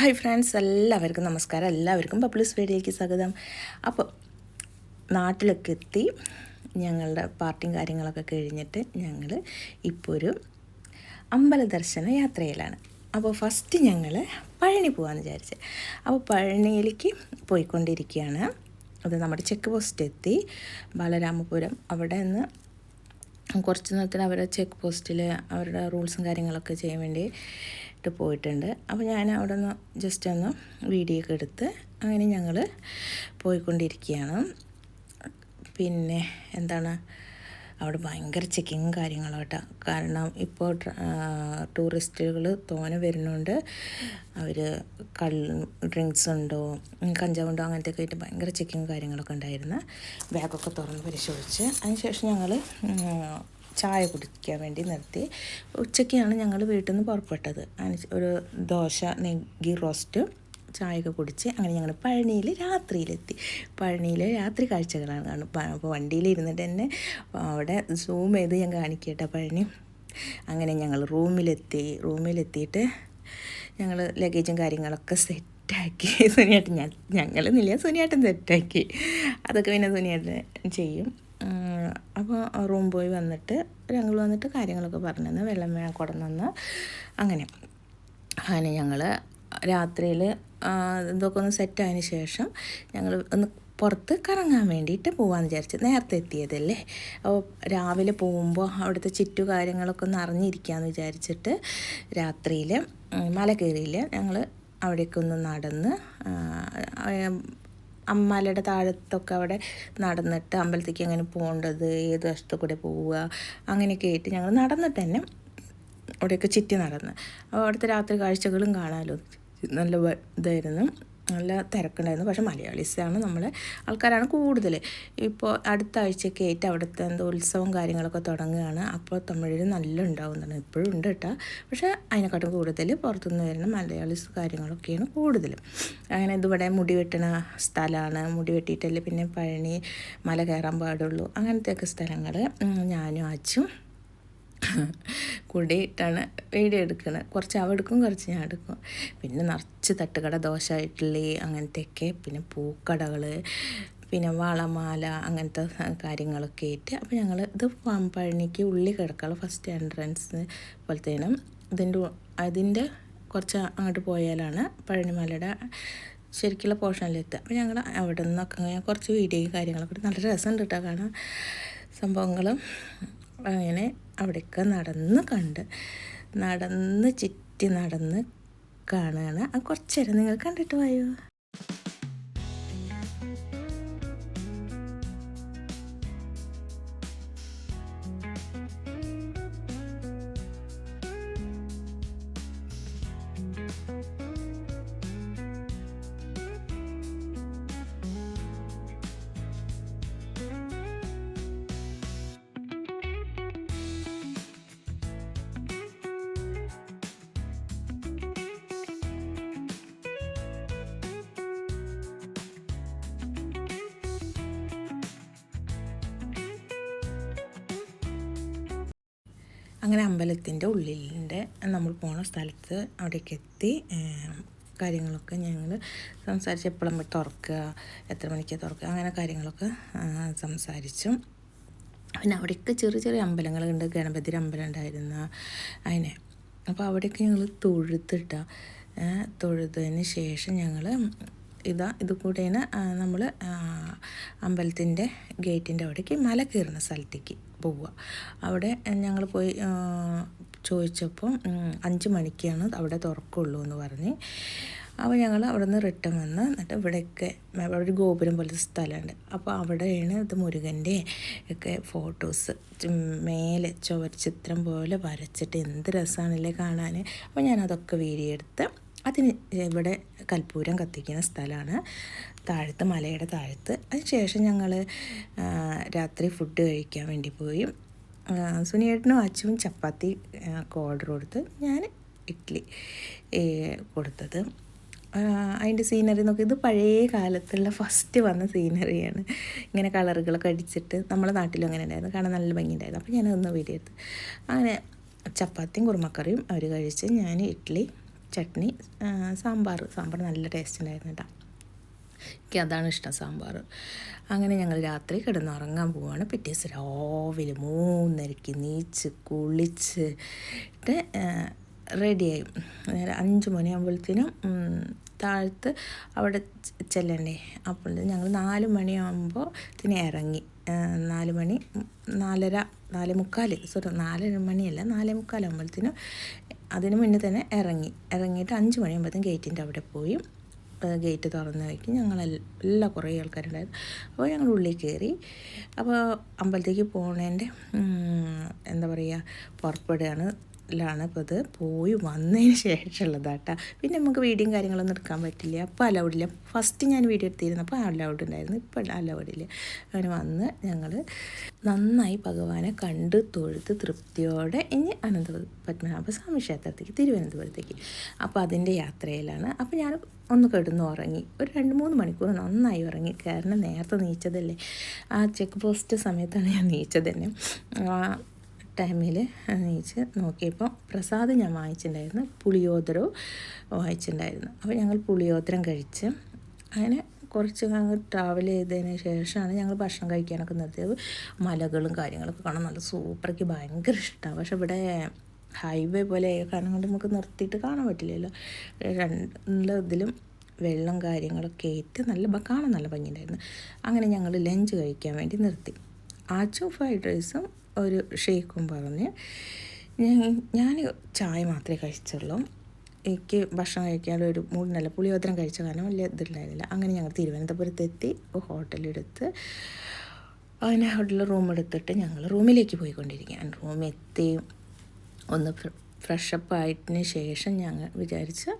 Hi friends എല്ലാവർക്കും നമസ്കാരം. എല്ലാവർക്കും പബ്ലിസ് വീഡിയോയ്ക്ക് സ്വാഗതം. അപ്പോൾ നാട്ടിലൊക്കെ എത്തി. ഞങ്ങളുടെ പാർട്ടിയും കാര്യങ്ങളൊക്കെ കഴിഞ്ഞിട്ട് ഞങ്ങൾ ഇപ്പോൾ ഒരു അമ്പല ദർശന യാത്രയിലാണ്. അപ്പോൾ ഫസ്റ്റ് ഞങ്ങൾ പഴനി പോകാമെന്ന് വിചാരിച്ച്. അപ്പോൾ പഴനിയിലേക്ക് പോയിക്കൊണ്ടിരിക്കുകയാണ്. അത് നമ്മുടെ ചെക്ക് പോസ്റ്റ് എത്തി. ബാലരാമപുരം. അവിടെ നിന്ന് കുറച്ച് നേരത്തിൽ അവരുടെ ചെക്ക് പോസ്റ്റിൽ അവരുടെ റൂൾസും കാര്യങ്ങളൊക്കെ ചെയ്യാൻ വേണ്ടിയിട്ട് പോയിട്ടുണ്ട്. അപ്പോൾ ഞാൻ അവിടെ നിന്ന് ജസ്റ്റ് ഒന്ന് വീഡിയോ ഒക്കെ എടുത്ത് അങ്ങനെ ഞങ്ങൾ പോയിക്കൊണ്ടിരിക്കുകയാണ്. പിന്നെ എന്താണ്? അവിടെ ഭയങ്കര ചെക്കിങ്ങും കാര്യങ്ങളും കേട്ടോ കാരണം ഇപ്പോൾ ടൂറിസ്റ്റുകൾ തോനെ വരുന്നുണ്ട്. അവർ കള്ള് ഡ്രിങ്ക്സ് ഉണ്ടോ കഞ്ചാവുണ്ടോ അങ്ങനത്തെ ഒക്കെ ആയിട്ട് ഭയങ്കര ചെക്കിങ്ങും കാര്യങ്ങളൊക്കെ ഉണ്ടായിരുന്നു. ബാഗൊക്കെ തുറന്ന് പരിശോധിച്ച്. അതിനുശേഷം ഞങ്ങൾ ചായ കുടിക്കാൻ വേണ്ടി നിർത്തി. ഉച്ചയ്ക്കാണ് ഞങ്ങൾ വീട്ടിൽ നിന്ന് പുറപ്പെട്ടത് ഒരു ദോശ നെഗി റോസ്റ്റ് ചായയൊക്കെ കുടിച്ച് അങ്ങനെ ഞങ്ങൾ പഴനിയിൽ രാത്രിയിലെത്തി. പഴനിയിലെ രാത്രി കാഴ്ചകളാണ് കാണും അപ്പോൾ വണ്ടിയിൽ ഇരുന്നിട്ട് തന്നെ അവിടെ സൂം ചെയ്ത് ഞാൻ കാണിക്കട്ടെ പഴനി. അങ്ങനെ ഞങ്ങൾ റൂമിലെത്തി. റൂമിലെത്തിയിട്ട് ഞങ്ങൾ ലഗേജും കാര്യങ്ങളൊക്കെ സെറ്റ് സെറ്റാക്കി. സുനിയാട്ടൻ ഞാൻ ഞങ്ങളെന്നില്ല സുനിയാട്ടൻ സെറ്റാക്കി. അതൊക്കെ പിന്നെ സുനിയാട്ടൻ ചെയ്യും. അപ്പോൾ റൂം പോയി വന്നിട്ട് ഞങ്ങൾ വന്നിട്ട് കാര്യങ്ങളൊക്കെ പറഞ്ഞു വെള്ളം വേണം കൊടന്നു അങ്ങനെ. അങ്ങനെ ഞങ്ങൾ രാത്രിയിൽ ഇതൊക്കെ ഒന്ന് സെറ്റായതിന് ശേഷം ഞങ്ങൾ ഒന്ന് പുറത്ത് കറങ്ങാൻ വേണ്ടിയിട്ട് പോകാമെന്ന് വിചാരിച്ചു നേരത്തെ എത്തിയതല്ലേ. അപ്പോൾ രാവിലെ പോകുമ്പോൾ അവിടുത്തെ ചുറ്റു കാര്യങ്ങളൊക്കെ ഒന്ന് അറിഞ്ഞിരിക്കാമെന്ന് വിചാരിച്ചിട്ട് രാത്രിയിൽ മല കയറിയില്ല ഞങ്ങൾ അവിടേക്കൊന്ന് നടന്ന് അമ്മലയുടെ താഴത്തൊക്കെ അവിടെ നടന്നിട്ട് അമ്പലത്തേക്ക് അങ്ങനെ പോകേണ്ടത് ഏത് വശത്തു കൂടെ പോവുക അങ്ങനെയൊക്കെ ആയിട്ട് ഞങ്ങൾ നടന്നിട്ട് തന്നെ അവിടെയൊക്കെ ചുറ്റി നടന്ന്. അപ്പോൾ അവിടുത്തെ രാത്രി കാഴ്ചകളും കാണാമല്ലോ നല്ല ഇതായിരുന്നു. നല്ല തിരക്കുണ്ടായിരുന്നു. പക്ഷേ മലയാളീസാണ് നമ്മളെ ആൾക്കാരാണ് കൂടുതൽ ഇപ്പോൾ അടുത്ത ആഴ്ചയൊക്കെ ആയിട്ട് അവിടുത്തെ എന്തോ ഉത്സവം കാര്യങ്ങളൊക്കെ തുടങ്ങുകയാണ്. അപ്പോൾ തമിഴിൽ നല്ല ഉണ്ടാവുന്നതാണ്. ഇപ്പോഴും ഉണ്ട് കേട്ടോ. പക്ഷേ അതിനെക്കാട്ടും കൂടുതൽ പുറത്തുനിന്ന് വരുന്ന മലയാളീസ് കാര്യങ്ങളൊക്കെയാണ് കൂടുതലും. അങ്ങനെ ഇതിവിടെ മുടി വെട്ടണ സ്ഥലമാണ്. മുടി വെട്ടിയിട്ടല്ലേ പിന്നെ പഴനി മല കയറാൻ പാടുള്ളൂ. അങ്ങനത്തെയൊക്കെ സ്ഥലങ്ങൾ ഞാനും അച്ചും കൂടിയിട്ടാണ് വീഡിയോ എടുക്കുന്നത്. കുറച്ച് അവ എടുക്കും കുറച്ച് ഞാൻ എടുക്കും. പിന്നെ നിറച്ച് തട്ടുകട ദോശ ഇഡ്ഡലി അങ്ങനത്തെയൊക്കെ പിന്നെ പൂക്കടകൾ പിന്നെ വളമാല അങ്ങനത്തെ കാര്യങ്ങളൊക്കെ ആയിട്ട്. അപ്പോൾ ഞങ്ങൾ ഇത് പഴനിക്ക് ഉള്ളി കിടക്കാനുള്ള ഫസ്റ്റ് എൻട്രൻസ് പോലത്തേനും ഇതിന്റെ അതിന്റെ കുറച്ച് അങ്ങോട്ട് പോയാലാണ് പഴനിമലയുടെ ശരിക്കുള്ള പോർഷനിലെത്തുക. അപ്പോൾ ഞങ്ങൾ അവിടെ നിന്നൊക്കെ കുറച്ച് വീഡിയോയും കാര്യങ്ങളൊക്കെ നല്ല രസമുണ്ട് കേട്ടോ കാണാൻ. സംഭവങ്ങളും അങ്ങനെ അവിടെയൊക്കെ നടന്ന് കണ്ട്. നടന്ന് ചുറ്റി നടന്ന് കാണുകയാണ്. ആ കുറച്ചേരം നിങ്ങൾ കണ്ടിട്ട് പോയോ അങ്ങനെ അമ്പലത്തിന്റെ ഉള്ളിലിന്റെ നമ്മൾ പോണ സ്ഥലത്ത് അവിടേക്ക് എത്തി കാര്യങ്ങളൊക്കെ ഞങ്ങൾ സംസാരിച്ച് എപ്പോഴും തുറക്കുക എത്ര മണിക്ക് തുറക്കുക അങ്ങനെ കാര്യങ്ങളൊക്കെ സംസാരിച്ചു. പിന്നെ അവിടെയൊക്കെ ചെറിയ ചെറിയ അമ്പലങ്ങളുണ്ട്. ഗണപതിയുടെ അമ്പലം ഉണ്ടായിരുന്ന അതിനെ. അപ്പോൾ അവിടെയൊക്കെ ഞങ്ങൾ തൊഴുത്തിട്ട തൊഴുതതിന് ശേഷം ഞങ്ങൾ ഇതാ ഇത് കൂടെയാണ് നമ്മൾ അമ്പലത്തിന്റെ ഗേറ്റിന്റെ അവിടേക്ക് മല കയറുന്ന സ്ഥലത്തേക്ക്. പോവുക. അവിടെ ഞങ്ങൾ പോയി ചോദിച്ചപ്പോൾ അഞ്ച് മണിക്കാണ് അവിടെ തുറക്കുള്ളൂ എന്ന് പറഞ്ഞ്. അപ്പോൾ ഞങ്ങൾ അവിടെ നിന്ന് റിട്ടേൺ വന്ന് എന്നിട്ട് ഇവിടെയൊക്കെ അവിടെ ഒരു ഗോപുരം പോലത്തെ സ്ഥലമുണ്ട്. അപ്പോൾ അവിടെയാണ് ഇത് മുരുകന്റെ ഒക്കെ ഫോട്ടോസ് മേലെ ചുവർ ചിത്രം പോലെ വരച്ചിട്ട് എന്ത് രസമാണല്ലേ കാണാൻ അപ്പോൾ ഞാനതൊക്കെ വീഡിയോ എടുത്ത് അതിന് ഇവിടെ കൽപ്പൂരം കത്തിക്കുന്ന സ്ഥലമാണ്. താഴത്ത് മലയുടെ താഴത്ത്. അതിനുശേഷം ഞങ്ങൾ രാത്രി ഫുഡ് കഴിക്കാൻ വേണ്ടി പോയി. സുനിയേട്ടനും അച്ചും ചപ്പാത്തി ഓർഡർ കൊടുത്ത് ഞാൻ ഇഡ്ഡലി കൊടുത്തത്. അതിന്റെ സീനറി നോക്കി ഇത് പഴയ കാലത്തുള്ള ഫസ്റ്റ് വന്ന സീനറിയാണ് ഇങ്ങനെ കളറുകളൊക്കെ അടിച്ചിട്ട് നമ്മുടെ നാട്ടിലും അങ്ങനെ ഉണ്ടായിരുന്നു. കാണാൻ നല്ല ഭംഗി ഉണ്ടായിരുന്നു അപ്പോൾ ഞാനതൊന്ന് വീഡിയോ അങ്ങനെ ചപ്പാത്തിയും കുറുമക്കറിയും അവർ കഴിച്ച് ഞാൻ ഇഡ്ഡലി ചട്നി സാമ്പാർ സാമ്പാർ നല്ല ടേസ്റ്റ് ഉണ്ടായിരുന്നു കേട്ടോ എനിക്ക് അതാണ് ഇഷ്ടം സാമ്പാർ അങ്ങനെ ഞങ്ങൾ രാത്രി കിടന്നുറങ്ങാൻ പോവാണ്. പിറ്റേ ദിവസം രാവിലെ മൂന്നരയ്ക്ക് നീച്ച് കുളിച്ച് റെഡിയായി. നേരെ അഞ്ച് മണിയാകുമ്പോഴത്തേനും താഴത്ത് അവിടെ ചെല്ലണ്ടേ? അപ്പോൾ ഞങ്ങൾ നാല് മണിയാകുമ്പോൾ ഇതിന് ഇറങ്ങി. നാല് മണി നാലര നാല് മുക്കാൽ സോറി നാലര മണിയല്ല നാലേ മുക്കാലാകുമ്പോഴത്തേനും അതിന് മുന്നേ തന്നെ ഇറങ്ങി. ഇറങ്ങിയിട്ട് അഞ്ച് മണിയാകുമ്പോഴത്തേക്കും ഗേറ്റിന്റെ അവിടെ പോയി. ഗേറ്റ് തുറന്ന് വയ്ക്കും ഞങ്ങളെല്ലാം കുറേ ആൾക്കാരുണ്ടായിരുന്നു. അപ്പോൾ ഞങ്ങൾ ഉള്ളിൽ കയറി. അപ്പോൾ അമ്പലത്തേക്ക് പോണേന്റെ എന്താ പറയുക പുറപ്പെടുകയാണ്. ലാണ് അപ്പോൾ അത് പോയി വന്നതിന് ശേഷമുള്ളതാട്ടാ. പിന്നെ നമുക്ക് വീഡിയോയും കാര്യങ്ങളൊന്നും എടുക്കാൻ പറ്റില്ല. അപ്പോൾ അലൗഡില്ല. ഫസ്റ്റ് ഞാൻ വീഡിയോ എടുത്തിരുന്നപ്പോൾ അലൗഡ് ഉണ്ടായിരുന്നു. ഇപ്പോൾ അലൗഡില്ല. അങ്ങനെ വന്ന് ഞങ്ങൾ നന്നായി ഭഗവാനെ കണ്ട് തൊഴുത് തൃപ്തിയോടെ ഇനി അനന്ത പത്മനാഭ സ്വാമി ക്ഷേത്രത്തേക്ക് തിരുവനന്തപുരത്തേക്ക്. അപ്പോൾ അതിന്റെ യാത്രയിലാണ്. അപ്പോൾ ഞാൻ ഒന്ന് കിടന്ന് ഉറങ്ങി. ഒരു രണ്ട് മൂന്ന് മണിക്കൂർ നന്നായി ഉറങ്ങി. കാരണം നേരത്തെ നീച്ചതല്ലേ. ആ ചെക്ക് പോസ്റ്റ് സമയത്താണ് ഞാൻ നീച്ചത് തന്നെ. ടൈമിൽ നീച്ച് നോക്കിയപ്പോൾ പ്രസാദം ഞാൻ വാങ്ങിച്ചിട്ടുണ്ടായിരുന്നു. പുളിയോദരവും വാങ്ങിച്ചിട്ടുണ്ടായിരുന്നു. അപ്പോൾ ഞങ്ങൾ പുളിയോദരം കഴിച്ച് അങ്ങനെ കുറച്ച് ഞങ്ങൾ ട്രാവൽ ചെയ്തതിന് ശേഷമാണ് ഞങ്ങൾ ഭക്ഷണം കഴിക്കാനൊക്കെ നിർത്തിയത്. മലകളും കാര്യങ്ങളൊക്കെ കാണാൻ നല്ല സൂപ്പറൊക്കെ ഭയങ്കര ഇഷ്ടമാണ് പക്ഷെ ഇവിടെ ഹൈവേ പോലെ കാരണം കൊണ്ട് നമുക്ക് നിർത്തിയിട്ട് കാണാൻ പറ്റില്ലല്ലോ. രണ്ട് ഇതിലും വെള്ളം കാര്യങ്ങളൊക്കെ ഏറ്റ് നല്ല കാണാൻ നല്ല ഭംഗിയുണ്ടായിരുന്നു. അങ്ങനെ ഞങ്ങൾ ലഞ്ച് കഴിക്കാൻ വേണ്ടി നിർത്തി. ആച്ചു ഫ്രൈഡ് റൈസും ഒരു ഷേക്കും പറഞ്ഞ്. ഞാൻ ചായ മാത്രമേ കഴിച്ചുള്ളൂ. എനിക്ക് ഭക്ഷണം കഴിക്കാൻ ഒരു മൂടിനല്ല പുളിയോദരം കഴിച്ച കാരണം വലിയ ഇതില്ലായിരുന്നില്ല. അങ്ങനെ ഞങ്ങൾ തിരുവനന്തപുരത്ത് എത്തി ഹോട്ടലെടുത്ത് അങ്ങനെ ഹോട്ടലിൽ റൂം എടുത്തിട്ട് ഞങ്ങൾ റൂമിലേക്ക് പോയിക്കൊണ്ടിരിക്കുകയാണ്. റൂമിൽ എത്തി. ഒന്ന് ഫ്രഷപ്പ് ആയതിന് ശേഷം ഞങ്ങൾ വിചാരിച്ച്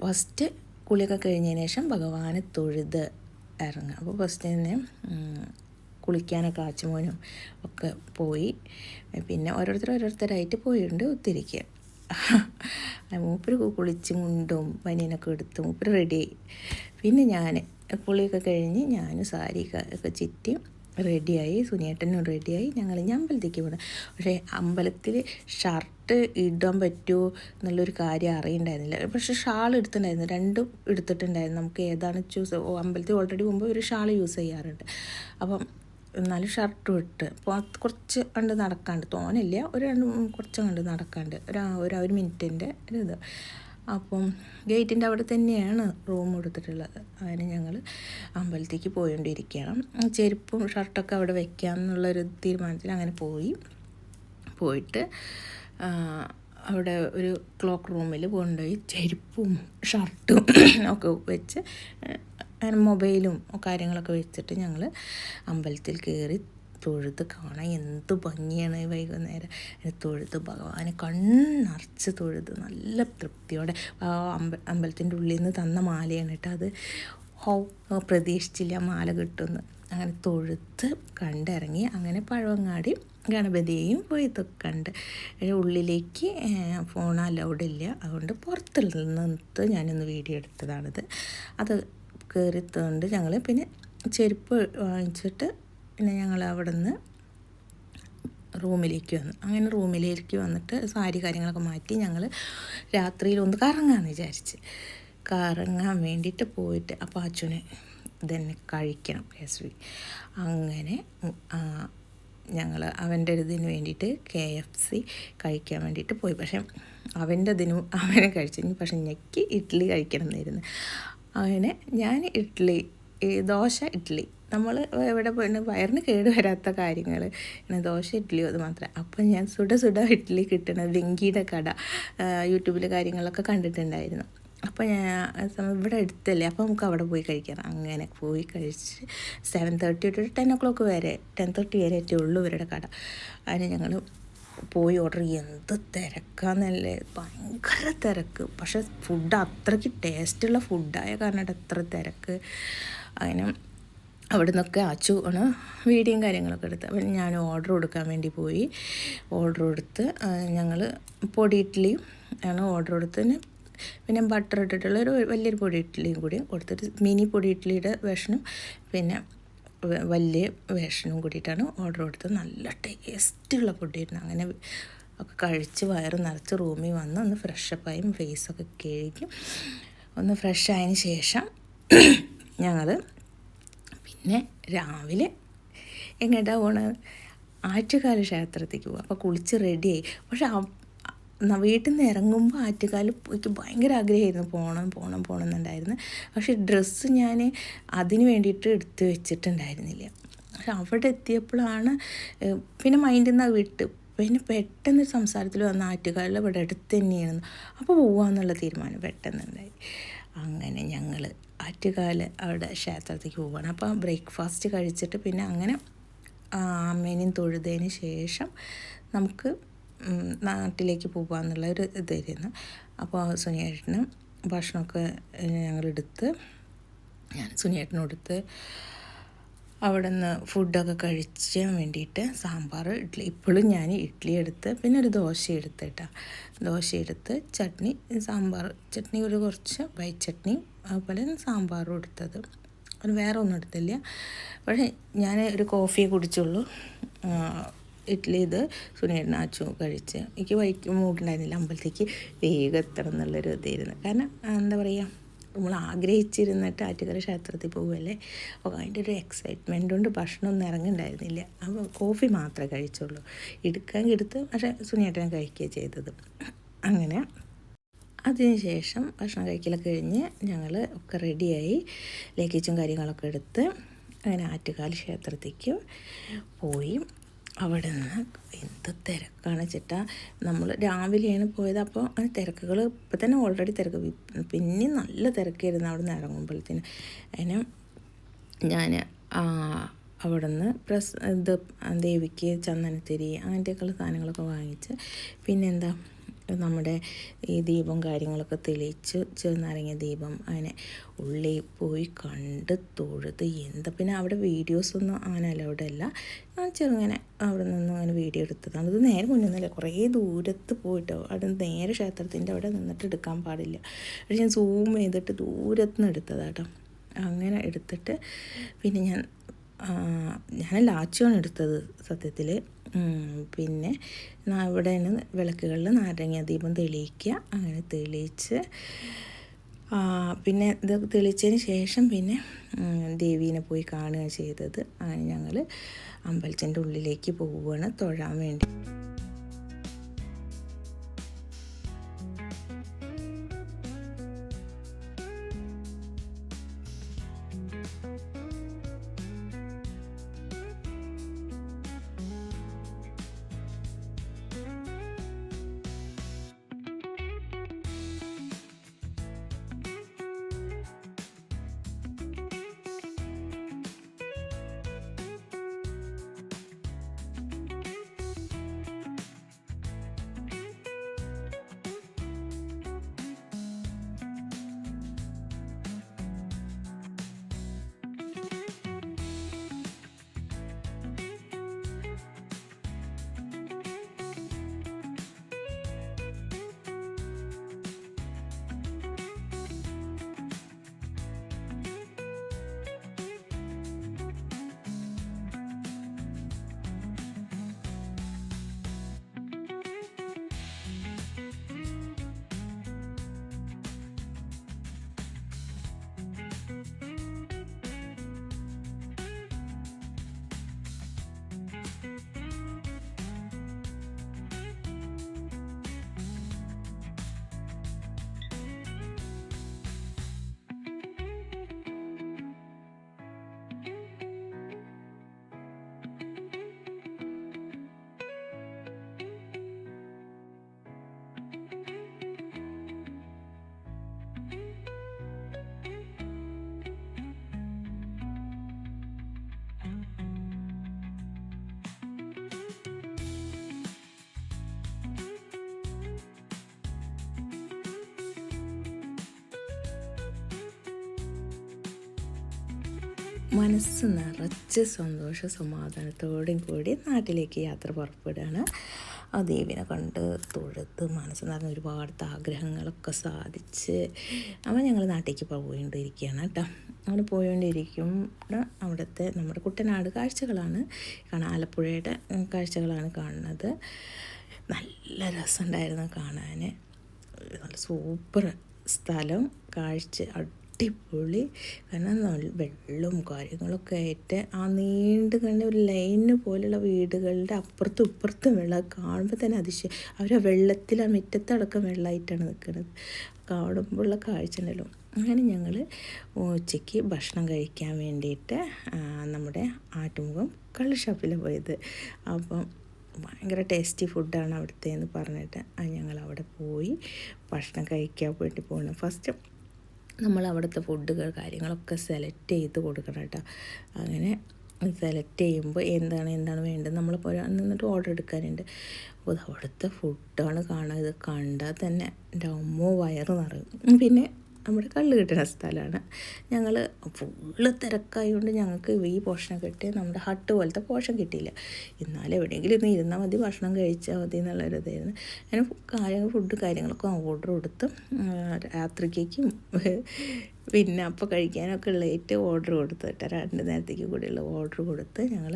ഫസ്റ്റ് കുളിയൊക്കെ കഴിഞ്ഞതിന് ശേഷം ഭഗവാനെ തൊഴുത് ഇറങ്ങുക. അപ്പോൾ ഫസ്റ്റ് തന്നെ കുളിക്കാനൊക്കെ ആച്ചുമോനും ഒക്കെ പോയി. പിന്നെ ഓരോരുത്തർ ഓരോരുത്തരായിട്ട് പോയിട്ടുണ്ട് ഒത്തിരിക്ക്. മൂപ്പര് കുളിച്ച് മുണ്ടും പനിയനൊക്കെ എടുത്ത് മൂപ്പര് റെഡിയായി പിന്നെ ഞാൻ കുളിയൊക്കെ കഴിഞ്ഞ് ഞാൻ സാരി ഒക്കെ ചുറ്റി റെഡിയായി സുനിയേട്ടനും റെഡിയായി ഞങ്ങൾ ഇനി അമ്പലത്തേക്ക് പോകണം പക്ഷേ അമ്പലത്തിൽ ഷർട്ട് ഇടാൻ പറ്റുമോ എന്നുള്ളൊരു കാര്യം അറിയണ്ടായിരുന്നില്ല. പക്ഷേ ഷാൾ എടുത്തിട്ടുണ്ടായിരുന്നു. രണ്ടും എടുത്തിട്ടുണ്ടായിരുന്നു. നമുക്ക് ഏതാണ് ചൂസ് അമ്പലത്തിൽ ഓൾറെഡി പോകുമ്പോൾ ഒരു ഷാൾ യൂസ് ചെയ്യാറുണ്ട്. അപ്പം എന്നാലും ഷർട്ടും ഇട്ട്. പുറത്ത് കുറച്ച് കണ്ട് നടക്കാണ്ട്. തോന്നില്ല ഒരു രണ്ട് കുറച്ച് കണ്ട് നടക്കാണ്ട്. ഒരു ഒരു ഒരു മിനിറ്റിന്റെ അപ്പം ഗേറ്റിന്റെ അവിടെ തന്നെയാണ് റൂം എടുത്തിട്ടുള്ളത് അതിന് ഞങ്ങൾ അമ്പലത്തേക്ക് പോയിക്കൊണ്ടിരിക്കുകയാണ് ചെരുപ്പും ഷർട്ടൊക്കെ അവിടെ വെക്കാം എന്നുള്ളൊരു തീരുമാനത്തിൽ അങ്ങനെ പോയി. പോയിട്ട് അവിടെ ഒരു ക്ലോക്ക് റൂമിൽ കൊണ്ടുപോയി ചെരുപ്പും ഷർട്ടും ഒക്കെ വെച്ച് മൊബൈലും കാര്യങ്ങളൊക്കെ വെച്ചിട്ട് ഞങ്ങൾ അമ്പലത്തിൽ കയറി തൊഴുത് കാണാൻ എന്ത് ഭംഗിയാണ് വൈകുന്നേരം. തൊഴുത് ഭഗവാനെ കണ്ണറച്ച് തൊഴുത് നല്ല തൃപ്തിയോടെ അമ്പ അമ്പലത്തിന്റെ ഉള്ളിൽ നിന്ന് തന്ന മാലയാണ് കേട്ടോ അത്. ഹോ പ്രതീക്ഷിച്ചില്ല മാല കിട്ടുമെന്ന്. അങ്ങനെ തൊഴുത്ത് കണ്ടിറങ്ങി അങ്ങനെ പഴവങ്ങാടി ഗണപതിയെയും പോയി കണ്ട്. ഉള്ളിലേക്ക് ഫോൺ അലൗഡ് ഇല്ല. അതുകൊണ്ട് പുറത്തു നിന്നിട്ട് ഞാനൊന്ന് വീഡിയോ എടുത്തതാണിത്. അത് കയറിത്തോണ്ട് ഞങ്ങൾ പിന്നെ ചെരുപ്പ് വാങ്ങിച്ചിട്ട് പിന്നെ ഞങ്ങൾ അവിടെ നിന്ന് റൂമിലേക്ക് വന്നു. അങ്ങനെ റൂമിലേക്ക് വന്നിട്ട് സാരി കാര്യങ്ങളൊക്കെ മാറ്റി ഞങ്ങൾ രാത്രിയിൽ ഒന്ന് കറങ്ങാമെന്ന് വിചാരിച്ച്. കറങ്ങാൻ വേണ്ടിയിട്ട് പോയിട്ട് അപ്പോൾ അച്ഛന് ഇതന്നെ കഴിക്കണം എസ് വി അങ്ങനെ ഞങ്ങൾ അവന്റെ ഇതിന് വേണ്ടിയിട്ട് കെ എഫ് സി കഴിക്കാൻ വേണ്ടിയിട്ട് പോയി. പക്ഷേ അവന്റെ ഇതിനും അവനെ കഴിച്ചു. പക്ഷെ ഞെക്കി ഇഡ്ഡലി കഴിക്കണം എന്നായിരുന്നു. അവന് ഞാൻ ഇഡ്ഡലി ദോശ ഇഡ്ഡലി നമ്മൾ എവിടെ പോയിട്ട് വയറിന് കേട് വരാത്ത കാര്യങ്ങൾ പിന്നെ ദോശ ഇഡ്ഡലിയോ അത് മാത്രമേ അപ്പം ഞാൻ സുഡ സുഡ ഇഡ്ഡലി കിട്ടണ വെങ്കിയുടെ കട യൂട്യൂബിൽ കാര്യങ്ങളൊക്കെ കണ്ടിട്ടുണ്ടായിരുന്നു. അപ്പോൾ ഞാൻ ഇവിടെ അടുത്തല്ലേ? അപ്പോൾ നമുക്ക് അവിടെ പോയി കഴിക്കാം അങ്ങനെ പോയി കഴിച്ച് seven thirty to ten o'clock വരെ ടെൻ തേർട്ടി വരെ ഉള്ളൂ ഇവരുടെ കട. അതിന് ഞങ്ങൾ പോയി ഓർഡർ ചെയ്യുക എന്ത് തിരക്കാന്നല്ലേ. ഭയങ്കര തിരക്ക്. പക്ഷെ ഫുഡ് അത്രയ്ക്ക് ടേസ്റ്റുള്ള ഫുഡായ കാരണം എത്ര തിരക്ക്. അതിന് അവിടെ നിന്നൊക്കെ അച്ചു ആണ് വീഡിയോയും കാര്യങ്ങളൊക്കെ എടുത്ത്. അപ്പം ഞാൻ ഓർഡർ കൊടുക്കാൻ വേണ്ടി പോയി. ഓർഡർ കൊടുത്ത് ഞങ്ങൾ പൊടി ഇഡ്ഡലിയും ആണ് ഓർഡർ കൊടുത്തതിന് പിന്നെ ബട്ടർ ഇട്ടിട്ടുള്ള ഒരു വലിയൊരു പൊടി ഇഡ്ഡലിയും കൂടി കൊടുത്തിട്ട് മിനി പൊടി ഇഡ്ഡലിയുടെ വേഷനും പിന്നെ വലിയ വേഷനും കൂടിയിട്ടാണ് ഓർഡർ കൊടുത്തത്. നല്ല ടേസ്റ്റുള്ള പൊടിയായിരുന്നു അങ്ങനെ ഒക്കെ കഴിച്ച് വയറ് നിറച്ച് റൂമിൽ വന്ന് ഒന്ന് ഫ്രഷപ്പായും ഫേസൊക്കെ കഴുകി ഒന്ന് ഫ്രഷ് ആയതിന് ശേഷം ഞങ്ങൾ പിന്നെ രാവിലെ എങ്ങോട്ടാണ് പോണത്? ആറ്റുകാല ക്ഷേത്രത്തേക്ക് പോകും അപ്പോൾ കുളിച്ച് റെഡിയായി പക്ഷെ വീട്ടിൽ നിന്ന് ഇറങ്ങുമ്പോൾ ആറ്റുകാൽ എനിക്ക് ഭയങ്കര ആഗ്രഹമായിരുന്നു പോകണം പോകണം പോകണം എന്നുണ്ടായിരുന്നു. പക്ഷേ ഡ്രസ്സ് ഞാൻ അതിന് വേണ്ടിയിട്ട് എടുത്തു വെച്ചിട്ടുണ്ടായിരുന്നില്ല. പക്ഷെ അവിടെ എത്തിയപ്പോഴാണ് പിന്നെ മൈൻഡിൽ നിന്ന് വിട്ട്. പിന്നെ പെട്ടെന്ന് സംസാരത്തിൽ വന്ന ആറ്റുകാലിൽ ഇവിടെ അടുത്ത് തന്നെയായിരുന്നു. അപ്പോൾ പോവാന്നുള്ള തീരുമാനം പെട്ടെന്നുണ്ടായി. അങ്ങനെ ഞങ്ങൾ ആറ്റുകാൽ അവിടെ ക്ഷേത്രത്തേക്ക് പോവുകയാണ് അപ്പോൾ ബ്രേക്ക്ഫാസ്റ്റ് കഴിച്ചിട്ട് പിന്നെ അങ്ങനെ അമ്മേനെയും തൊഴുതതിന് ശേഷം നമുക്ക് നാട്ടിലേക്ക് പോകാമെന്നുള്ള ഒരു ഇതായിരുന്നു. അപ്പോൾ സുനിയേട്ടന് ഭക്ഷണമൊക്കെ ഞങ്ങളെടുത്ത് ഞാൻ സുനിയേട്ടനും എടുത്ത് അവിടെ നിന്ന് ഫുഡൊക്കെ കഴിക്കാൻ വേണ്ടിയിട്ട് സാമ്പാർ ഇഡ്ഡലി ഇപ്പോഴും ഞാൻ ഇഡ്ഡലി എടുത്ത് പിന്നെ ഒരു ദോശ എടുത്ത് കേട്ടോ ദോശ എടുത്ത് ചട്നി സാമ്പാർ ചട്നി ഒരു കുറച്ച് വൈറ്റ് ചട്നി അതുപോലെ സാമ്പാറും എടുത്തത്. വേറെ ഒന്നും എടുത്തില്ല. പക്ഷേ ഞാൻ ഒരു കോഫിയെ കുടിച്ചുള്ളൂ. ഇഡ്ഡലി ഇത് സുനേട്ടൻ അച്ചു കഴിച്ച്. എനിക്ക് വൈകി മൂടുണ്ടായിരുന്നില്ല. അമ്പലത്തേക്ക് വേഗം എത്തണം എന്നുള്ളൊരു ഇതായിരുന്നു. കാരണം എന്താ പറയുക നമ്മൾ ആഗ്രഹിച്ചിരുന്നിട്ട് ആറ്റുകര ക്ഷേത്രത്തിൽ പോകുമല്ലേ അപ്പോൾ അതിന്റെ ഒരു എക്സൈറ്റ്മെന്റ് കൊണ്ട് ഭക്ഷണമൊന്നും ഇറങ്ങുന്നുണ്ടായിരുന്നില്ല അപ്പോൾ കോഫി മാത്രമേ കഴിച്ചുള്ളൂ. എടുക്കാൻ എടുത്ത് പക്ഷേ സുനിയേട്ടൻ കഴിക്കുകയാണ് ചെയ്തത്. അങ്ങനെ അതിനുശേഷം ഭക്ഷണം കഴിക്കലൊക്കെ കഴിഞ്ഞ് ഞങ്ങൾ ഒക്കെ റെഡിയായി ലഗേജും കാര്യങ്ങളൊക്കെ എടുത്ത് അങ്ങനെ ആറ്റുകാൽ ക്ഷേത്രത്തേക്ക് പോയി. അവിടെ നിന്ന് എന്ത് തിരക്കാണ് ചേട്ടാ. നമ്മൾ രാവിലെയാണ് പോയത് അപ്പോൾ ആ തിരക്കുകൾ ഇപ്പം തന്നെ ഓൾറെഡി തിരക്ക്. പിന്നെ നല്ല തിരക്കായിരുന്നു അവിടെ നിന്ന് ഇറങ്ങുമ്പോഴത്തേന്. അതിന് ഞാൻ അവിടെ നിന്ന് പ്രസ് ഇത് ദേവിക്ക് ചന്ദനത്തിരി അങ്ങനത്തെയൊക്കെയുള്ള സാധനങ്ങളൊക്കെ വാങ്ങിച്ച്. പിന്നെന്താ നമ്മുടെ ഈ ദീപം കാര്യങ്ങളൊക്കെ തെളിയിച്ച് ചെറുനാരങ്ങ ദീപം അങ്ങനെ ഉള്ളിൽ പോയി കണ്ട് തൊഴുത് എന്താ പിന്നെ അവിടെ വീഡിയോസൊന്നും അങ്ങനെ അലൗഡ് അല്ല. ഞാൻ ചെറുങ്ങനെ അവിടെ നിന്ന് അങ്ങനെ വീഡിയോ എടുത്തതാണ്. ഇത് നേരെ മുന്നൊന്നുമില്ല കുറേ ദൂരത്ത് പോയിട്ടോ. അവിടെ നേരെ ക്ഷേത്രത്തിന്റെ അവിടെ നിന്നിട്ട് എടുക്കാൻ പാടില്ല. പക്ഷെ ഞാൻ സൂം ചെയ്തിട്ട് ദൂരത്ത് നിന്ന് എടുത്തതാട്ടോ. അങ്ങനെ എടുത്തിട്ട് പിന്നെ ഞാൻ ഞാൻ ലാച്ചുമാണ് എടുത്തത് സത്യത്തിൽ പിന്നെ നാ- ഇവിടെ നിന്ന് വിളക്കുകളിൽ നാരങ്ങ ദീപം തെളിയിക്കുക. അങ്ങനെ തെളിയിച്ച് പിന്നെ ഇത് തെളിച്ചതിന് ശേഷം പിന്നെ ദേവീനെ പോയി കാണുക ചെയ്തത്. അങ്ങനെ ഞങ്ങൾ അമ്പലത്തിന്റെ ഉള്ളിലേക്ക് പോവുകയാണ് തൊഴാൻ വേണ്ടി. മനസ്സ് നിറച്ച് സന്തോഷ സമാധാനത്തോടും കൂടി നാട്ടിലേക്ക് യാത്ര പുറപ്പെടുകയാണ്. ആ ദേവിനെ കണ്ട് തൊഴുത്ത് മനസ്സ് നിറഞ്ഞ ഒരുപാട് ആഗ്രഹങ്ങളൊക്കെ സാധിച്ച് അപ്പോൾ ഞങ്ങൾ നാട്ടിലേക്ക് പോയിക്കൊണ്ടിരിക്കുകയാണ് കേട്ടോ. അങ്ങനെ പോയിക്കൊണ്ടിരിക്കും അവിടുത്തെ നമ്മുടെ കുട്ടനാട് കാഴ്ചകളാണ് കാണാൻ ആലപ്പുഴയുടെ കാഴ്ചകളാണ് കാണുന്നത്. നല്ല രസമുണ്ടായിരുന്നു കാണാൻ നല്ല സൂപ്പർ സ്ഥലം കാഴ്ച അടിപൊളി. കാരണം വെള്ളവും കാര്യങ്ങളൊക്കെ ആയിട്ട് ആ നീണ്ട് കണ്ട ഒരു ലൈന് പോലുള്ള വീടുകളുടെ അപ്പുറത്തും ഇപ്പുറത്തും വെള്ളം കാണുമ്പോൾ തന്നെ അതിശയം അവർ ആ വെള്ളത്തിൽ ആ മുറ്റത്തടക്കം വെള്ളമായിട്ടാണ് നിൽക്കുന്നത് കാണുമ്പോഴുള്ള കാഴ്ച ഉണ്ടല്ലോ അങ്ങനെ ഞങ്ങൾ ഉച്ചയ്ക്ക് ഭക്ഷണം കഴിക്കാൻ വേണ്ടിയിട്ട് നമ്മുടെ ആറ്റുമുഖം കള്ള് ഷോപ്പിൽ പോയത്. അപ്പം ഭയങ്കര ടേസ്റ്റി ഫുഡാണ് അവിടുത്തെ എന്ന് പറഞ്ഞിട്ട് ഞങ്ങൾ അവിടെ പോയി ഭക്ഷണം കഴിക്കാൻ വേണ്ടി പോകണം ഫസ്റ്റ് നമ്മൾ അവിടുത്തെ ഫുഡുകൾ കാര്യങ്ങളൊക്കെ സെലക്ട് ചെയ്ത് കൊടുക്കണം കേട്ടോ അങ്ങനെ സെലക്ട് ചെയ്യുമ്പോൾ എന്താണ് എന്താണ് വേണ്ടത് നമ്മളിപ്പോൾ നിന്നിട്ട് ഓർഡർ എടുക്കാനുണ്ട്. അപ്പോൾ അവിടുത്തെ ഫുഡാണ് കാണുക ഇത് കണ്ടാൽ തന്നെ എന്റെ അമ്മോ വയറ് നിറയും. പിന്നെ നമ്മുടെ കള്ള് കിട്ടുന്ന സ്ഥലമാണ്. ഞങ്ങൾ ഫുള്ള് തിരക്കായതുകൊണ്ട് ഞങ്ങൾക്ക് ഈ പോഷണം കിട്ടി നമ്മുടെ ഹട്ട് പോലത്തെ പോഷൻ കിട്ടിയില്ല. എന്നാലും എവിടെയെങ്കിലും ഒന്ന് ഇരുന്നാൽ മതി ഭക്ഷണം കഴിച്ചാൽ മതി എന്നുള്ളൊരിതായിരുന്നു അങ്ങനെ കാര്യങ്ങൾ ഫുഡ് കാര്യങ്ങളൊക്കെ ഓർഡർ കൊടുത്ത് രാത്രിക്കേക്കും പിന്നെ അപ്പോൾ കഴിക്കാനൊക്കെ ലേറ്റ് ഓർഡർ കൊടുത്ത് കേട്ടോ. രണ്ട് നേരത്തേക്ക് കൂടിയുള്ള ഓർഡർ കൊടുത്ത് ഞങ്ങൾ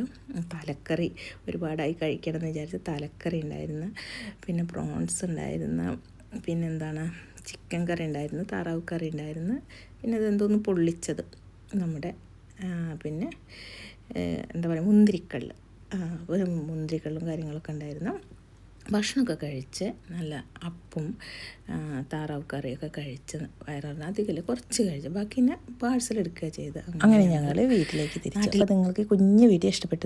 തലക്കറി ഒരുപാടായി കഴിക്കണം എന്ന് വിചാരിച്ച് തലക്കറി ഉണ്ടായിരുന്നു. പിന്നെ പ്രോൺസ് ഉണ്ടായിരുന്നു. പിന്നെന്താണ് ചിക്കൻ കറി ഉണ്ടായിരുന്നു താറാവ് കറി ഉണ്ടായിരുന്നു. പിന്നെ അതെന്തോന്ന് പൊള്ളിച്ചത്. നമ്മുടെ പിന്നെ എന്താ പറയുക മുന്തിരിക്കള്ള്. ഒരു മുന്തിരിക്കള്ളും കാര്യങ്ങളൊക്കെ ഉണ്ടായിരുന്നു. ഭക്ഷണമൊക്കെ കഴിച്ച് നല്ല അപ്പും താറാവ് കറിയൊക്കെ കഴിച്ച് വയറിന് അധികം കുറച്ച് കഴിച്ച്. ബാക്കി പിന്നെ പാഴ്സൽ എടുക്കുക ചെയ്ത് അങ്ങനെ ഞങ്ങൾ വീട്ടിലേക്ക് തിരിച്ചു. നിങ്ങൾക്ക് കുഞ്ഞു വീഡിയോ ഇഷ്ടപ്പെട്ടു